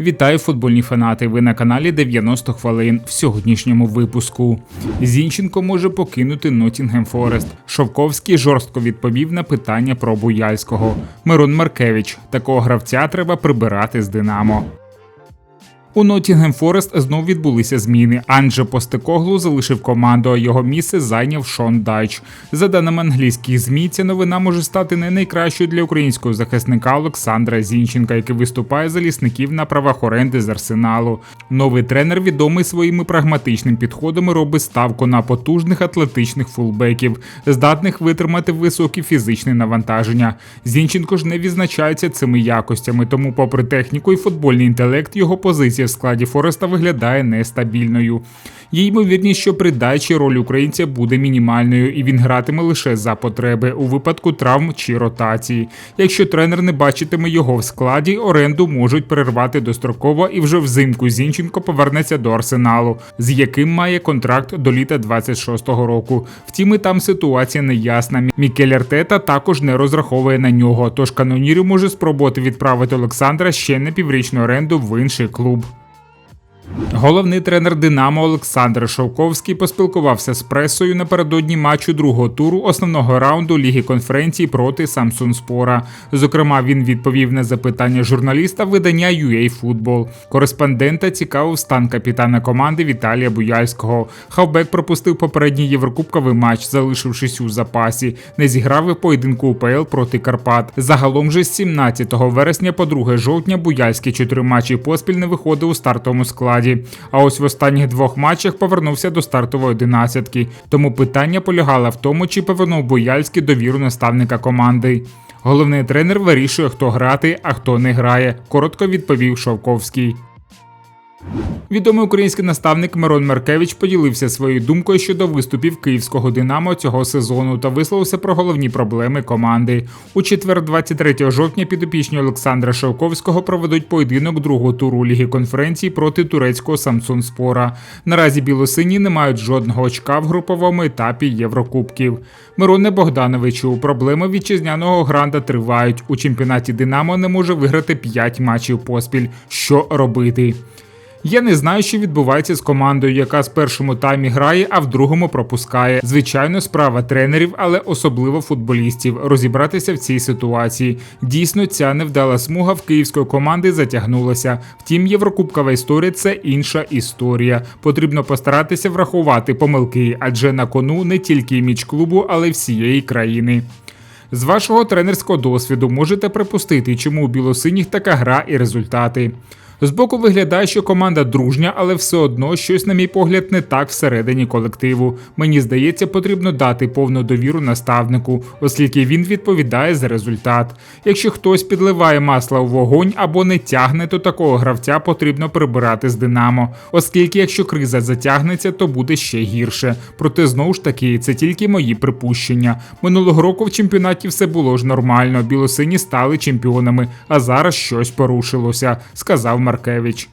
Вітаю футбольні фанати. Ви на каналі 90 хвилин в сьогоднішньому випуску. Зінченко може покинути Нотінгем Форест. Шовковський жорстко відповів на питання про Буяльського. Мирон Маркевич. Такого гравця треба прибирати з Динамо. У Нотінгем Форест знов відбулися зміни. Анже Постекоглу залишив команду, а його місце зайняв Шон Дайч. За даними англійських змі, ця новина може стати не найкращою для українського захисника Олександра Зінченка, який виступає за лісників на правах оренди з арсеналу. Новий тренер відомий своїми прагматичними підходами робить ставку на потужних атлетичних фулбеків, здатних витримати високі фізичні навантаження. Зінченко ж не відзначається цими якостями, тому, попри техніку і футбольний інтелект, його позиція в складі Фореста виглядає нестабільною. Є ймовірність, що при дачі роль українця буде мінімальною, і він гратиме лише за потреби у випадку травм чи ротації. Якщо тренер не бачитиме його в складі, оренду можуть перервати достроково, і вже взимку Зінченко повернеться до арсеналу, з яким має контракт до літа 26-го року. Втім, і там ситуація неясна. Мікель Артета також не розраховує на нього. Тож канонірі може спробувати відправити Олександра ще на піврічну оренду в інший клуб. Головний тренер Динамо Олександр Шовковський поспілкувався з пресою напередодні матчу другого туру основного раунду Ліги конференції проти Самсунспора. Зокрема, він відповів на запитання журналіста видання UA Football. Кореспондента цікавив стан капітана команди Віталія Буяльського. Хавбек пропустив попередній єврокубковий матч, залишившись у запасі. Не зіграв і поєдинку УПЛ проти Карпат. Загалом же з 17 вересня по 2 жовтня Буяльський чотири матчі поспіль не виходив у стартовому складі. А ось в останніх двох матчах повернувся до стартової одинадцятки. Тому питання полягало в тому, чи повернув Бояльський довіру наставника команди. Головний тренер вирішує, хто грати, а хто не грає. Коротко відповів Шовковський. Відомий український наставник Мирон Маркевич поділився своєю думкою щодо виступів київського Динамо цього сезону та висловився про головні проблеми команди. У четвер, 23 жовтня, підопічні Олександра Шовковського проведуть поєдинок другого туру Ліги конференції проти турецького Самсун Спора. Наразі білосині не мають жодного очка в груповому етапі Єврокубків. Мироне Богдановичу, проблеми вітчизняного гранда тривають. У чемпіонаті Динамо не може виграти 5 матчів поспіль. Що робити? Я не знаю, що відбувається з командою, яка з першому таймі грає, а в другому пропускає. Звичайно, справа тренерів, але особливо футболістів. Розібратися в цій ситуації. Дійсно, ця невдала смуга в київської команди затягнулася. Втім, єврокубкова історія це інша історія. Потрібно постаратися врахувати помилки, адже на кону не тільки імідж клубу, але й всієї країни. З вашого тренерського досвіду можете припустити, чому у білосиніх така гра і результати. Збоку виглядає, що команда дружня, але все одно щось, на мій погляд, не так всередині колективу. Мені здається, потрібно дати повну довіру наставнику, оскільки він відповідає за результат. Якщо хтось підливає масла у вогонь або не тягне, то такого гравця потрібно прибирати з Динамо, оскільки якщо криза затягнеться, то буде ще гірше. Проте знову ж таки, це тільки мої припущення. Минулого року в чемпіонаті все було ж нормально. Білосині стали чемпіонами, а зараз щось порушилося, сказав Маркевич.